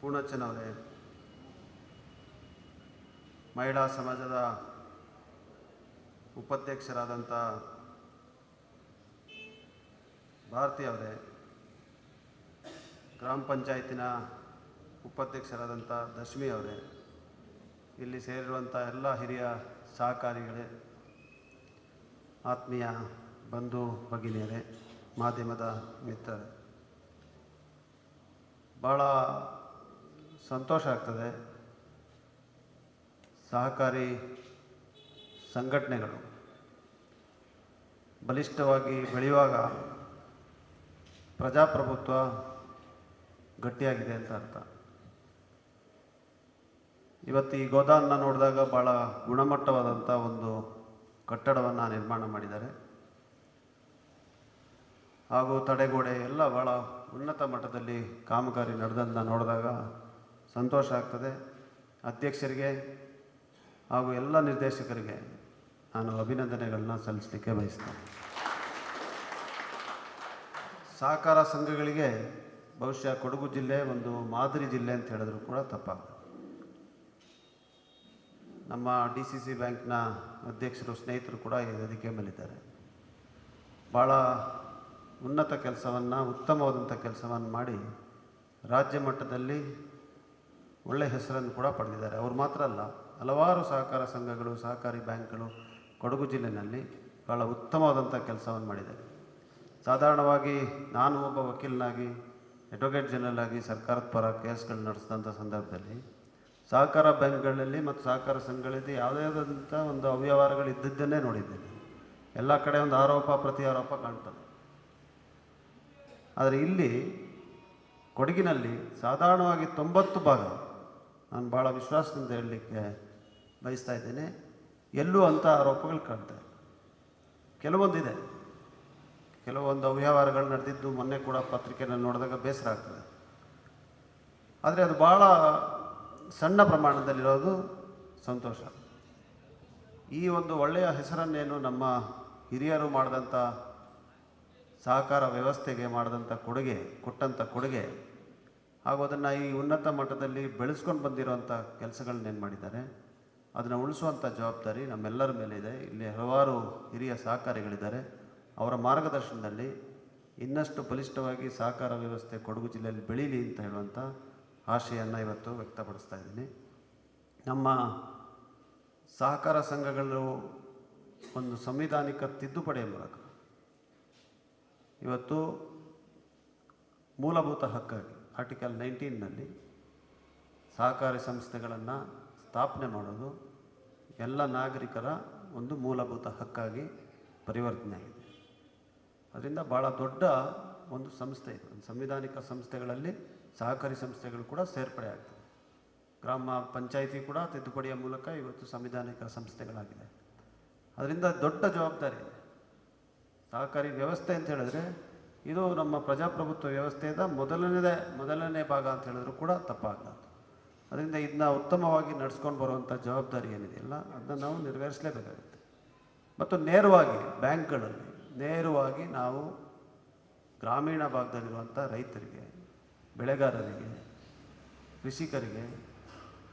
ಗೋಪಯ್ಯನವರೇ ಪೂರ್ಣಚ್ಚನವರೇ ಮಹಿಳಾ ಸಮಾಜದ ಉಪಾಧ್ಯಕ್ಷರಾದಂಥ ಭಾರತಿ ಅವರೇ, ಗ್ರಾಮ ಪಂಚಾಯತಿನ ಉಪಾಧ್ಯಕ್ಷರಾದಂಥ ದಶಮಿ ಅವರೇ, ಇಲ್ಲಿ ಸೇರಿರುವಂಥ ಎಲ್ಲ ಹಿರಿಯ ಸಹಕಾರಿಗಳೇ, ಆತ್ಮೀಯ ಬಂಧು ಭಗಿನಿಯರೇ, ಮಾಧ್ಯಮದ ಮಿತ್ರರೇ. ಭಾಳ ಸಂತೋಷ ಆಗ್ತದೆ. ಸಹಕಾರಿ ಸಂಘಟನೆಗಳು ಬಲಿಷ್ಠವಾಗಿ ಬೆಳೆಯುವಾಗ ಪ್ರಜಾಪ್ರಭುತ್ವ ಗಟ್ಟಿಯಾಗಿದೆ ಅಂತ ಅರ್ಥ. ಇವತ್ತು ಈ ಗೋದಾಮನ್ನ ನೋಡಿದಾಗ ಭಾಳ ಗುಣಮಟ್ಟವಾದಂಥ ಒಂದು ಕಟ್ಟಡವನ್ನು ನಿರ್ಮಾಣ ಮಾಡಿದ್ದಾರೆ. ಹಾಗೂ ತಡೆಗೋಡೆ ಎಲ್ಲ ಭಾಳ ಉನ್ನತ ಮಟ್ಟದಲ್ಲಿ ಕಾಮಗಾರಿ ನಡೆದನ್ನ ನೋಡಿದಾಗ ಸಂತೋಷ ಆಗ್ತದೆ. ಅಧ್ಯಕ್ಷರಿಗೆ ಹಾಗೂ ಎಲ್ಲ ನಿರ್ದೇಶಕರಿಗೆ ನಾನು ಅಭಿನಂದನೆಗಳನ್ನ ಸಲ್ಲಿಸಲಿಕ್ಕೆ ಬಯಸ್ತೇನೆ. ಸಹಕಾರ ಸಂಘಗಳಿಗೆ ಬಹುಶಃ ಕೊಡಗು ಜಿಲ್ಲೆ ಒಂದು ಮಾದರಿ ಜಿಲ್ಲೆ ಅಂತ ಹೇಳಿದ್ರು ಕೂಡ ತಪ್ಪಾಗ ನಮ್ಮ ಡಿ ಸಿ ಸಿ ಬ್ಯಾಂಕ್ನ ಅಧ್ಯಕ್ಷರು, ಸ್ನೇಹಿತರು ಕೂಡ ವೇದಿಕೆ ಮೇಲಿದ್ದಾರೆ. ಭಾಳ ಉನ್ನತ ಕೆಲಸವನ್ನು ಉತ್ತಮವಾದಂಥ ಕೆಲಸವನ್ನು ಮಾಡಿ ರಾಜ್ಯ ಮಟ್ಟದಲ್ಲಿ ಒಳ್ಳೆಯ ಹೆಸರನ್ನು ಕೂಡ ಪಡೆದಿದ್ದಾರೆ. ಅವರು ಮಾತ್ರ ಅಲ್ಲ, ಹಲವಾರು ಸಹಕಾರ ಸಂಘಗಳು, ಸಹಕಾರಿ ಬ್ಯಾಂಕ್ಗಳು ಕೊಡಗು ಜಿಲ್ಲೆಯಲ್ಲಿ ಬಹಳ ಉತ್ತಮವಾದಂಥ ಕೆಲಸವನ್ನು ಮಾಡಿದ್ದಾರೆ. ಸಾಧಾರಣವಾಗಿ ನಾನು ಒಬ್ಬ ವಕೀಲನಾಗಿ, ಅಡ್ವೊಕೇಟ್ ಜನರಲ್ ಆಗಿ ಸರ್ಕಾರದ ಪರ ಕೇಸ್ಗಳು ನಡೆಸಿದಂಥ ಸಂದರ್ಭದಲ್ಲಿ ಸಹಕಾರ ಬ್ಯಾಂಕ್ಗಳಲ್ಲಿ ಮತ್ತು ಸಹಕಾರ ಸಂಘಗಳಲ್ಲಿ ಯಾವುದೇ ಆದಂಥ ಒಂದು ಅವ್ಯವಹಾರಗಳು ಇದ್ದಿದ್ದನ್ನೇ ನೋಡಿದ್ದೇನೆ. ಎಲ್ಲ ಕಡೆ ಒಂದು ಆರೋಪ ಪ್ರತಿ ಆರೋಪ ಕಾಣ್ತದೆ. ಆದರೆ ಇಲ್ಲಿ ಕೊಡಗಿನಲ್ಲಿ ಸಾಧಾರಣವಾಗಿ ತೊಂಬತ್ತು ಭಾಗ ನಾನು ಭಾಳ ವಿಶ್ವಾಸದಿಂದ ಹೇಳಲಿಕ್ಕೆ ಬಯಸ್ತಾ ಇದ್ದೇನೆ. ಎಲ್ಲೂ ಅಂಥ ಆರೋಪಗಳು ಕಾಣ್ತಾ ಇಲ್ಲ. ಕೆಲವೊಂದಿದೆ. ಕೆಲವೊಂದು ಅವ್ಯವಹಾರಗಳು ನಡೆದಿದ್ದು ಮೊನ್ನೆ ಕೂಡ ಪತ್ರಿಕೆಯನ್ನು ನೋಡಿದಾಗ ಬೇಸರ ಆಗ್ತದೆ. ಆದರೆ ಅದು ಭಾಳ ಸಣ್ಣ ಪ್ರಮಾಣದಲ್ಲಿರೋದು ಸಂತೋಷ. ಈ ಒಂದು ಒಳ್ಳೆಯ ಹೆಸರನ್ನೇನು ನಮ್ಮ ಹಿರಿಯರು ಮಾಡಿದಂಥ ಸಹಕಾರ ವ್ಯವಸ್ಥೆಗೆ ಮಾಡಿದಂಥ ಕೊಡುಗೆ, ಕೊಟ್ಟಂಥ ಕೊಡುಗೆ ಹಾಗೂ ಅದನ್ನು ಈ ಉನ್ನತ ಮಟ್ಟದಲ್ಲಿ ಬೆಳೆಸ್ಕೊಂಡು ಬಂದಿರೋಂಥ ಕೆಲಸಗಳನ್ನೇನು ಮಾಡಿದ್ದಾರೆ? ಅದನ್ನು ಉಳಿಸುವಂಥ ಜವಾಬ್ದಾರಿ ನಮ್ಮೆಲ್ಲರ ಮೇಲೆ ಇದೆ. ಇಲ್ಲಿ ಹಲವಾರು ಹಿರಿಯ ಸಹಕಾರಿಗಳಿದ್ದಾರೆ. ಅವರ ಮಾರ್ಗದರ್ಶನದಲ್ಲಿ ಇನ್ನಷ್ಟು ಬಲಿಷ್ಠವಾಗಿ ಸಹಕಾರ ವ್ಯವಸ್ಥೆ ಕೊಡಗು ಜಿಲ್ಲೆಯಲ್ಲಿ ಬೆಳೀಲಿ ಅಂತ ಹೇಳುವಂಥ ಆಶೆಯನ್ನು ಇವತ್ತು ವ್ಯಕ್ತಪಡಿಸ್ತಾ ಇದ್ದೀನಿ. ನಮ್ಮ ಸಹಕಾರ ಸಂಘಗಳು ಒಂದು ಸಂವಿಧಾನಿಕ ತಿದ್ದುಪಡಿಯ ಮೂಲಕ ಇವತ್ತು ಮೂಲಭೂತ ಹಕ್ಕಾಗಿ ಆರ್ಟಿಕಲ್ ನೈನ್ಟೀನ್ನಲ್ಲಿ ಸಹಕಾರಿ ಸಂಸ್ಥೆಗಳನ್ನು ಸ್ಥಾಪನೆ ಮಾಡೋದು ಎಲ್ಲ ನಾಗರಿಕರ ಒಂದು ಮೂಲಭೂತ ಹಕ್ಕಾಗಿ ಪರಿವರ್ತನೆ ಆಗಿದೆ. ಅದರಿಂದ ಭಾಳ ದೊಡ್ಡ ಒಂದು ಸಂಸ್ಥೆ ಇದು. ಸಂವಿಧಾನಿಕ ಸಂಸ್ಥೆಗಳಲ್ಲಿ ಸಹಕಾರಿ ಸಂಸ್ಥೆಗಳು ಕೂಡ ಸೇರ್ಪಡೆ ಆಗ್ತದೆ. ಗ್ರಾಮ ಪಂಚಾಯಿತಿ ಕೂಡ ತಿದ್ದುಪಡಿಯ ಮೂಲಕ ಇವತ್ತು ಸಂವಿಧಾನಿಕ ಸಂಸ್ಥೆಗಳಾಗಿದೆ ಅದರಿಂದ ದೊಡ್ಡ ಜವಾಬ್ದಾರಿ ಸಹಕಾರಿ ವ್ಯವಸ್ಥೆ ಅಂತ ಹೇಳಿದ್ರೆ ಇದು ನಮ್ಮ ಪ್ರಜಾಪ್ರಭುತ್ವ ವ್ಯವಸ್ಥೆಯ ಮೊದಲನೇದೇ, ಮೊದಲನೇ ಭಾಗ ಅಂತ ಹೇಳಿದ್ರು ಕೂಡ ತಪ್ಪಾಗಲಾರ್ದು ಅದರಿಂದ ಇದನ್ನ ಉತ್ತಮವಾಗಿ ನಡೆಸ್ಕೊಂಡು ಬರುವಂಥ ಜವಾಬ್ದಾರಿ ಏನಿದೆಯಲ್ಲ ಅದನ್ನ ನಾವು ನೆರವೇರಿಸಲೇಬೇಕಾಗುತ್ತೆ. ಮತ್ತು ನೇರವಾಗಿ ಬ್ಯಾಂಕ್ಗಳಲ್ಲಿ, ನೇರವಾಗಿ ನಾವು ಗ್ರಾಮೀಣ ಭಾಗದಲ್ಲಿರುವಂಥ ರೈತರಿಗೆ, ಬೆಳೆಗಾರರಿಗೆ, ಕೃಷಿಕರಿಗೆ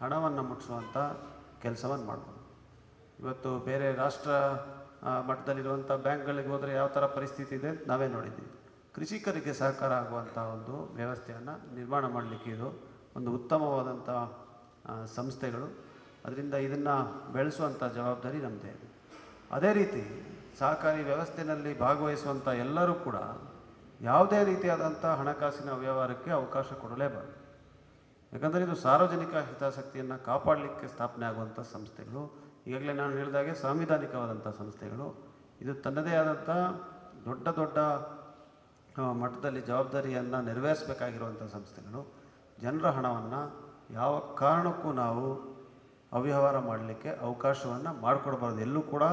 ಹಣವನ್ನು ಮುಟ್ಟಿಸುವಂಥ ಕೆಲಸವನ್ನು ಮಾಡ್ಬೋದು. ಇವತ್ತು ಬೇರೆ ರಾಷ್ಟ್ರ ಮಟ್ಟದಲ್ಲಿರುವಂಥ ಬ್ಯಾಂಕ್ಗಳಿಗೆ ಹೋದರೆ ಯಾವ ಥರ ಪರಿಸ್ಥಿತಿ ಇದೆ ನಾವೇ ನೋಡಿದ್ದೀವಿ. ಕೃಷಿಕರಿಗೆ ಸಹಕಾರ ಆಗುವಂಥ ಒಂದು ವ್ಯವಸ್ಥೆಯನ್ನು ನಿರ್ಮಾಣ ಮಾಡಲಿಕ್ಕೆ ಇದು ಒಂದು ಉತ್ತಮವಾದಂಥ ಸಂಸ್ಥೆಗಳು. ಅದರಿಂದ ಇದನ್ನು ಬೆಳೆಸುವಂಥ ಜವಾಬ್ದಾರಿ ನಮ್ಮದೇ ಅದೇ ರೀತಿ ಸಹಕಾರಿ ವ್ಯವಸ್ಥೆಯಲ್ಲಿ ಭಾಗವಹಿಸುವಂಥ ಎಲ್ಲರೂ ಕೂಡ ಯಾವುದೇ ರೀತಿಯಾದಂಥ ಹಣಕಾಸಿನ ವ್ಯವಹಾರಕ್ಕೆ ಅವಕಾಶ ಕೊಡಲೇಬಾರದು. ಯಾಕಂದರೆ ಇದು ಸಾರ್ವಜನಿಕ ಹಿತಾಸಕ್ತಿಯನ್ನು ಕಾಪಾಡಲಿಕ್ಕೆ ಸ್ಥಾಪನೆ ಆಗುವಂಥ ಸಂಸ್ಥೆಗಳು. ಈಗಾಗಲೇ ನಾನು ಹೇಳಿದಾಗೆ ಸಾಂವಿಧಾನಿಕವಾದಂಥ ಸಂಸ್ಥೆಗಳು. ಇದು ತನ್ನದೇ ಆದಂಥ ದೊಡ್ಡ ದೊಡ್ಡ ಮಟ್ಟದಲ್ಲಿ ಜವಾಬ್ದಾರಿಯನ್ನು ನೆರವೇರಿಸಬೇಕಾಗಿರುವಂಥ ಸಂಸ್ಥೆಗಳು, ಜನರ ಹಣವನ್ನು ಯಾವ ಕಾರಣಕ್ಕೂ ನಾವು ಅವ್ಯವಹಾರ ಮಾಡಲಿಕ್ಕೆ ಅವಕಾಶವನ್ನು ಮಾಡಿಕೊಡ್ಬಾರ್ದು. ಎಲ್ಲೂ ಕೂಡ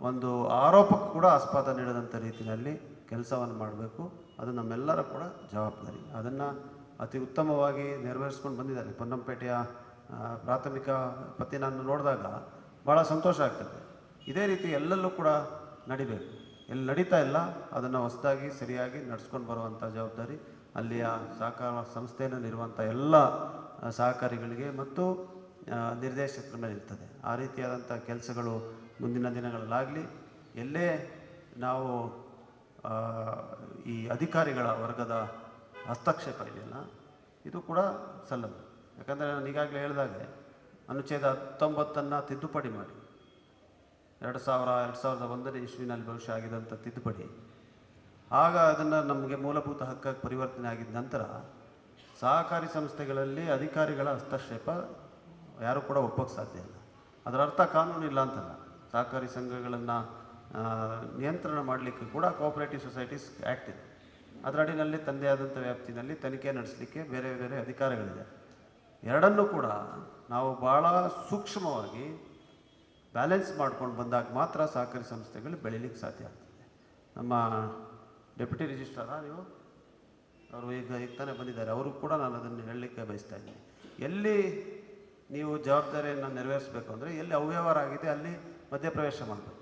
ಒಂದು ಆರೋಪಕ್ಕೂ ಕೂಡ ಆಸ್ಪದ ನೀಡದಂಥ ರೀತಿಯಲ್ಲಿ ಕೆಲಸವನ್ನು ಮಾಡಬೇಕು. ಅದು ನಮ್ಮೆಲ್ಲರ ಕೂಡ ಜವಾಬ್ದಾರಿ. ಅದನ್ನು ಅತಿ ಉತ್ತಮವಾಗಿ ನೆರವೇರಿಸ್ಕೊಂಡು ಬಂದಿದ್ದಾರೆ. ಪೊನ್ನಂಪೇಟೆಯ ಪ್ರಾಥಮಿಕ ಪತ್ತಿನನ್ನು ನೋಡಿದಾಗ ಭಾಳ ಸಂತೋಷ ಆಗ್ತದೆ. ಇದೇ ರೀತಿ ಎಲ್ಲೆಲ್ಲೂ ಕೂಡ ನಡಿಬೇಕು. ಎಲ್ಲಿ ನಡೀತಾ ಇಲ್ಲ, ಅದನ್ನು ಹೊಸದಾಗಿ ಸರಿಯಾಗಿ ನಡ್ಸ್ಕೊಂಡು ಬರುವಂಥ ಜವಾಬ್ದಾರಿ ಅಲ್ಲಿಯ ಸಹಕಾರ ಸಂಸ್ಥೆಯಲ್ಲಿರುವಂಥ ಎಲ್ಲ ಸಹಕಾರಿಗಳಿಗೆ ಮತ್ತು ನಿರ್ದೇಶಕರ ಮೇಲೆ ಇರ್ತದೆ ಆ ರೀತಿಯಾದಂಥ ಕೆಲಸಗಳು ಮುಂದಿನ ದಿನಗಳಲ್ಲಾಗಲಿ, ಎಲ್ಲೇ ನಾವು ಈ ಅಧಿಕಾರಿಗಳ ವರ್ಗದ ಹಸ್ತಕ್ಷೇಪ ಇದೆಯಲ್ಲ, ಇದು ಕೂಡ ಸಲ್ಲದು ಯಾಕಂದರೆ ನಾನು ಈಗಾಗಲೇ ಹೇಳಿದಾಗೆ, ಅನುಚ್ಛೇದ ಹತ್ತೊಂಬತ್ತನ್ನು ತಿದ್ದುಪಡಿ ಮಾಡಿ. ಎರಡು ಸಾವಿರ, ಎರಡು ಸಾವಿರದ ಒಂದನೇ ಇಸ್ವಿನಲ್ಲಿ ಬಹುಶಃ ಆಗಿದಂಥ ತಿದ್ದುಪಡಿ. ಆಗ ಅದನ್ನು ನಮಗೆ ಮೂಲಭೂತ ಹಕ್ಕಾಗಿ ಪರಿವರ್ತನೆ ಆಗಿದ ನಂತರ ಸಹಕಾರಿ ಸಂಸ್ಥೆಗಳಲ್ಲಿ ಅಧಿಕಾರಿಗಳ ಹಸ್ತಕ್ಷೇಪ ಯಾರೂ ಕೂಡ ಒಪ್ಪೋಕ್ಕೆ ಸಾಧ್ಯ ಇಲ್ಲ. ಅದರ ಅರ್ಥ ಕಾನೂನು ಇಲ್ಲ ಅಂತಲ್ಲ. ಸಹಕಾರಿ ಸಂಘಗಳನ್ನು ನಿಯಂತ್ರಣ ಮಾಡಲಿಕ್ಕೆ ಕೂಡ ಕೋಆಪರೇಟಿವ್ ಸೊಸೈಟೀಸ್ ಆ್ಯಕ್ಟ್ ಇದೆ. ಅದರಡಿನಲ್ಲಿ ತಂದೆ ಆದಂಥ ವ್ಯಾಪ್ತಿನಲ್ಲಿ ತನಿಖೆ ನಡೆಸಲಿಕ್ಕೆ ಬೇರೆ ಬೇರೆ ಅಧಿಕಾರಗಳಿದೆ. ಎರಡನ್ನೂ ಕೂಡ ನಾವು ಭಾಳ ಸೂಕ್ಷ್ಮವಾಗಿ ಬ್ಯಾಲೆನ್ಸ್ ಮಾಡ್ಕೊಂಡು ಬಂದಾಗ ಮಾತ್ರ ಸಹಕಾರಿ ಸಂಸ್ಥೆಗಳು ಬೆಳೀಲಿಕ್ಕೆ ಸಾಧ್ಯ ಆಗ್ತದೆ. ನಮ್ಮ ಡೆಪ್ಯೂಟಿ ರಿಜಿಸ್ಟ್ರಾರ ನೀವು? ಅವರು ಈಗ ಈಗ ತಾನೇ ಬಂದಿದ್ದಾರೆ. ಅವರು ಕೂಡ ನಾನು ಅದನ್ನು ಹೇಳಲಿಕ್ಕೆ ಬಯಸ್ತಾ ಇದ್ದೀನಿ. ಎಲ್ಲಿ ನೀವು ಜವಾಬ್ದಾರಿಯನ್ನು ನೆರವೇರಿಸಬೇಕು ಅಂದರೆ ಎಲ್ಲಿ ಅವ್ಯವಹಾರ ಆಗಿದೆ ಅಲ್ಲಿ ಮಧ್ಯಪ್ರವೇಶ ಮಾಡಬೇಕು.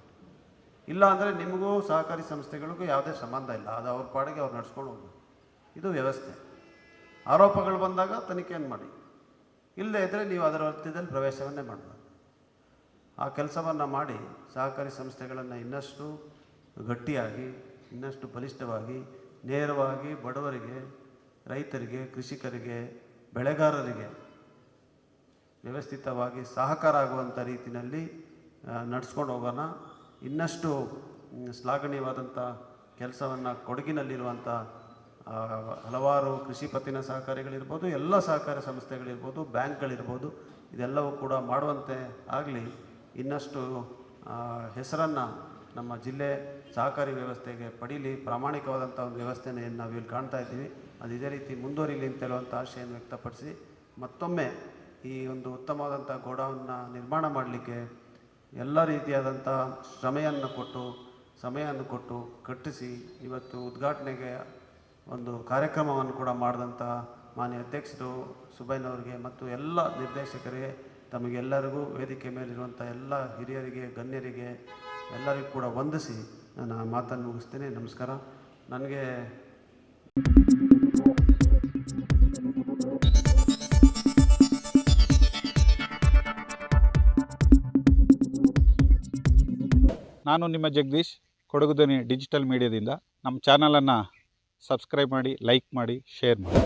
ಇಲ್ಲ ಅಂದರೆ ನಿಮಗೂ ಸಹಕಾರಿ ಸಂಸ್ಥೆಗಳಿಗೂ ಯಾವುದೇ ಸಂಬಂಧ ಇಲ್ಲ. ಅದು ಅವ್ರ ಪಾಡಿಗೆ ಅವ್ರು ನಡ್ಸ್ಕೊಂಡು ಹೋಗ್ಬೇಕು. ಇದು ವ್ಯವಸ್ಥೆ. ಆರೋಪಗಳು ಬಂದಾಗ ತನಿಖೆಯನ್ನು ಮಾಡಿ. ಇಲ್ಲದೇ ಇದ್ದರೆ ನೀವು ಅದರ ಅರ್ಥದಲ್ಲಿ ಪ್ರವೇಶವನ್ನೇ ಮಾಡಬಾರ್ದು ಆ ಕೆಲಸವನ್ನು ಮಾಡಿ ಸಹಕಾರಿ ಸಂಸ್ಥೆಗಳನ್ನು ಇನ್ನಷ್ಟು ಗಟ್ಟಿಯಾಗಿ, ಇನ್ನಷ್ಟು ಬಲಿಷ್ಠವಾಗಿ, ನೇರವಾಗಿ ಬಡವರಿಗೆ, ರೈತರಿಗೆ, ಕೃಷಿಕರಿಗೆ, ಬೆಳೆಗಾರರಿಗೆ ವ್ಯವಸ್ಥಿತವಾಗಿ ಸಹಕಾರ ಆಗುವಂಥ ರೀತಿಯಲ್ಲಿ ನಡೆಸ್ಕೊಂಡು ಹೋಗೋಣ. ಇನ್ನಷ್ಟು ಶ್ಲಾಘನೀಯವಾದಂಥ ಕೆಲಸವನ್ನು ಕೊಡಗಿನಲ್ಲಿರುವಂಥ ಹಲವಾರು ಕೃಷಿ ಪತ್ತಿನ ಸಹಕಾರಿಗಳಿರ್ಬೋದು, ಎಲ್ಲ ಸಹಕಾರ ಸಂಸ್ಥೆಗಳಿರ್ಬೋದು, ಬ್ಯಾಂಕ್ಗಳಿರ್ಬೋದು, ಇದೆಲ್ಲವೂ ಕೂಡ ಮಾಡುವಂತೆ ಆಗಲಿ. ಇನ್ನಷ್ಟು ಹೆಸರನ್ನು ನಮ್ಮ ಜಿಲ್ಲೆ ಸಹಕಾರಿ ವ್ಯವಸ್ಥೆಗೆ ಪಡೀಲಿ ಪ್ರಾಮಾಣಿಕವಾದಂಥ ಒಂದು ವ್ಯವಸ್ಥೆಯನ್ನು ನಾವು ಇಲ್ಲಿ ಕಾಣ್ತಾ ಇದ್ದೀವಿ. ಅದು ಇದೇ ರೀತಿ ಮುಂದುವರಿಲಿ ಅಂತ ಹೇಳುವಂಥ ಆಶೆಯನ್ನು ವ್ಯಕ್ತಪಡಿಸಿ, ಮತ್ತೊಮ್ಮೆ ಈ ಒಂದು ಉತ್ತಮವಾದಂಥ ಗೋಡೌನ್ನ ನಿರ್ಮಾಣ ಮಾಡಲಿಕ್ಕೆ ಎಲ್ಲ ರೀತಿಯಾದಂಥ ಶ್ರಮೆಯನ್ನು ಕೊಟ್ಟು, ಸಮಯವನ್ನು ಕೊಟ್ಟು ಕಟ್ಟಿಸಿ, ಇವತ್ತು ಉದ್ಘಾಟನೆಗೆ ಒಂದು ಕಾರ್ಯಕ್ರಮವನ್ನು ಕೂಡ ಮಾಡಿದಂಥ ಮಾನ್ಯ ಅಧ್ಯಕ್ಷರು ಸುಬೈನವರಿಗೆ ಮತ್ತು ಎಲ್ಲ ನಿರ್ದೇಶಕರಿಗೆ ತಮಗೆಲ್ಲರಿಗೂ ವೇದಿಕೆ ಮೇಲಿರುವಂಥ ಎಲ್ಲ ಹಿರಿಯರಿಗೆ, ಗಣ್ಯರಿಗೆ ಎಲ್ಲರಿಗೂ ಕೂಡ ವಂದಿಸಿ ನಾನು ಮಾತನ್ನು ಮುಗಿಸ್ತೇನೆ. ನಮಸ್ಕಾರ. ನನಗೆ ನಾನು ನಿಮ್ಮ ಜಗದೀಶ್ ಕೊಡಗುದನಿ ಡಿಜಿಟಲ್ ಮೀಡಿಯಾದಿಂದ. ನಮ್ಮ ಚಾನಲನ್ನು ಸಬ್ಸ್ಕ್ರೈಬ್ ಮಾಡಿ, ಲೈಕ್ ಮಾಡಿ, ಶೇರ್ ಮಾಡಿ.